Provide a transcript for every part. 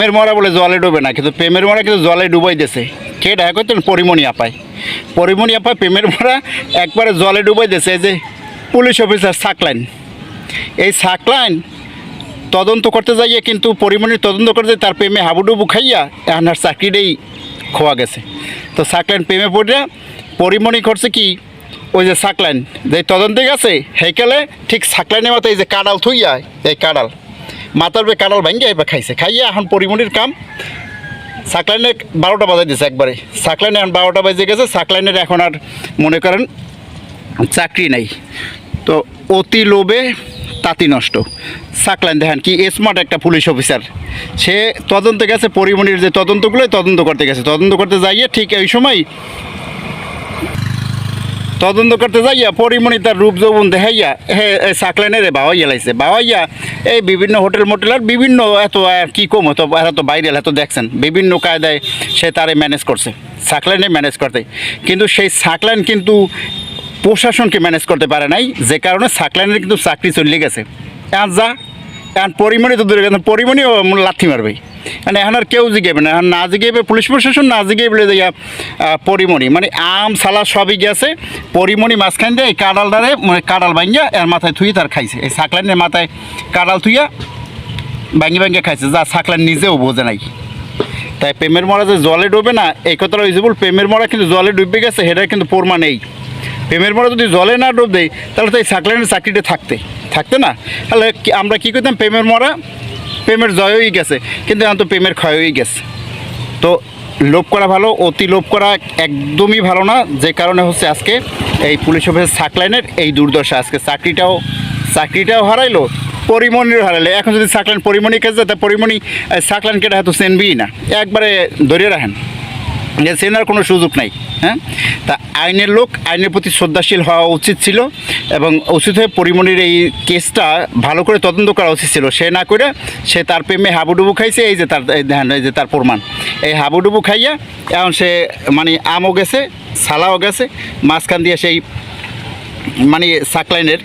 প্রেমের মরা বলে জলে ডুবে না, কিন্তু প্রেমের মরা কিন্তু জলে ডুবাই দিয়েছে। কে দেখা করতেন পরিমণি আপায় পরিমণি আপায় প্রেমের মরা একবারে জলে ডুবাই দিয়েছে যে পুলিশ অফিসার সাকলাইন। এই সাকলাইন তদন্ত করতে যাইয়ে কিন্তু পরিমণির তদন্ত করতে তার প্রেমে হাবুডুবু খাইয়া এখন আর চাকরিটাই খোয়া গেছে। তো সাকলাইন প্রেমে পড়িয়া পরিমণি করছে কি? ওই যে সাকলাইন, যে তদন্তে গেছে হেকেলে ঠিক সাকলাইনের মাথায় এই যে কাডাল থুইয়া, এই কাডাল মাথার উপরে কাডাল ভাঙ্গিয়া এবার খাইছে। খাইয়া এখন পরিমণির কাম। সাকলাইনে বারোটা বাজাই দিয়েছে একবারে। সাকলাইনে এখন বারোটা বাজে গেছে। সাকলাইনের এখন আর মনে করেন চাকরি নাই। তো অতি লোভে তাঁতি নষ্ট। সাকলাইন দেখেন কি স্মার্ট একটা পুলিশ অফিসার সে তদন্তে গেছে পরিমণির যে তদন্তগুলো তদন্ত করতে গেছে। তদন্ত করতে যাইয়ে ঠিক এই সময় তদন্ত করতে যাইয়া পরিমণি তার রূপ যৌবন দেখাইয়া হে এই সাকলাইনের বাওয়াইয়া লাইছে। বাওয়াইয়া এই বিভিন্ন হোটেল মোটেল আর বিভিন্ন এত আর কি কম হতো এত বাইরে এত দেখছেন। বিভিন্ন কায়দায় সে তারে ম্যানেজ করছে। সাকলাইনে ম্যানেজ করতে। কিন্তু সেই সাকলাইন কিন্তু প্রশাসনকে ম্যানেজ করতে পারে নাই, যে কারণে সাকলাইনের কিন্তু চাকরি চলে গেছে। এখন যা এখন পরিমণি তো দূরে পরিমণিও লাথি মারবে। মানে এখন আর কেউ জিগেবে না, এখন না জিগেবে পুলিশ প্রশাসন, না জিগেবে যাইয়া পরিমণি। মানে আম, সালা সবই গেছে, পরিমণি মাঝখান দিয়ে এই কাডালটারে মানে কাডাল ভাঙ্গিয়া, এর মাথায় থুই তার খাইছে। এই সাকলাইনের মাথায় কাডাল থুইয়া ভাঙ্গি ভাঙ্গিয়া খাইছে, যা সাকলাইন নিজেও বোঝে নাই। তাই প্রেমের মরা যে জলে ডুবে না, এই কথাটা বল, প্রেমের মরা কিন্তু জলে ডুবে গেছে, সেটার কিন্তু প্রমাণ নেই প্রেমের মরা যদি জলে না ডুব দেয় তাহলে তো এই সাকলাইনের চাকরিটা থাকতে থাকতে না। তাহলে আমরা কী করতাম, প্রেমের মরা, প্রেমের জয় হয়ে গেছে, কিন্তু এখন তো প্রেমের ক্ষয় হয়ে গেছে। তো লোভ করা ভালো, অতি লোভ করা একদমই ভালো না, যে কারণে হচ্ছে আজকে এই পুলিশ অফিসের সাকলাইনের এই দুর্দশা। আজকে চাকরিটাও চাকরিটাও হারাইলো পরিমণির হারাইলো। এখন যদি সাকলাইন পরিমণি কাছে যায়, তা পরিমণি কেটে হয়তো চেনবিই না। একবারে ধরিয়ে রাখেন। যে চেনার কোনো সুযোগ নাই হ্যাঁ? তা আইনের লোক আইনের প্রতি শ্রদ্ধাশীল হওয়া উচিত ছিল এবং উচিত হয়ে পরিমণির এই কেসটা ভালো করে তদন্ত করা উচিত ছিল। সে না করে সে তার প্রেমে হাবুডুবু খাইছে, এই যে তার, এই যে তার প্রমাণ। এই হাবুডুবু খাইয়া এখন সে মানে আমও গেছে, সালাও গেছে, মাঝখান দিয়ে সেই মানে সাকলাইনের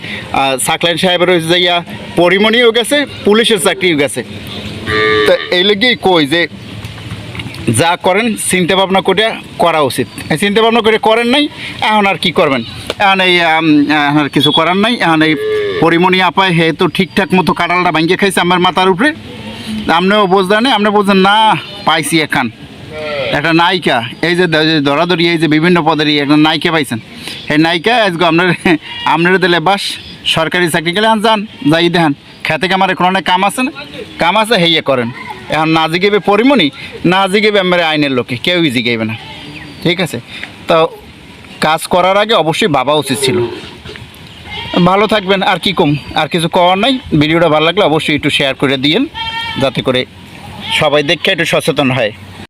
সাকলাইন সাহেবের যাইয়া পরিমণিও গেছে, পুলিশের চাকরিও গেছে। তা এই লেগেই কই যে যা করেন, চিন্তা ভাবনা করে করা উচিত। চিন্তা ভাবনা করে করেন নাই, এখন আর কি করবেন? এখন এই এখন আর কিছু করার নাই, এখন এই পরিমণি আপায়, হে তো ঠিকঠাক মতো কাঁঠালটা ভাঙ্গিয়ে খাইছে আমার মাথার উপরে। আপনিও বুঝলেন আপনি বলছেন না, পাইছি এখান। একটা নায়িকা, এই যে দরাদরি, এই যে বিভিন্ন পদেরই একটা নায়িকা পাইছেন। এই নায়িকা আজকে আপনার আপনার দিলে বাস, সরকারি চাকরি গেলে যান, যাই দেখান। খেতে কামারে কোনো না কাম আছে না? কাম আছে হেয়ে করেন। এখন না জিগেবে পরিমণি, না জিগেবে আমার আইনের লোকে, কেউই জিগেবে না। ঠিক আছে? তো কাজ করার আগে অবশ্যই বাবা উচিত ছিল। ভালো থাকবেন, আর কি কম, আর কিছু কওয়ার নাই। ভিডিওটা ভালো লাগলে অবশ্যই একটু শেয়ার করে দিয়েন, যাতে করে সবাই দেখে একটু সচেতন হয়।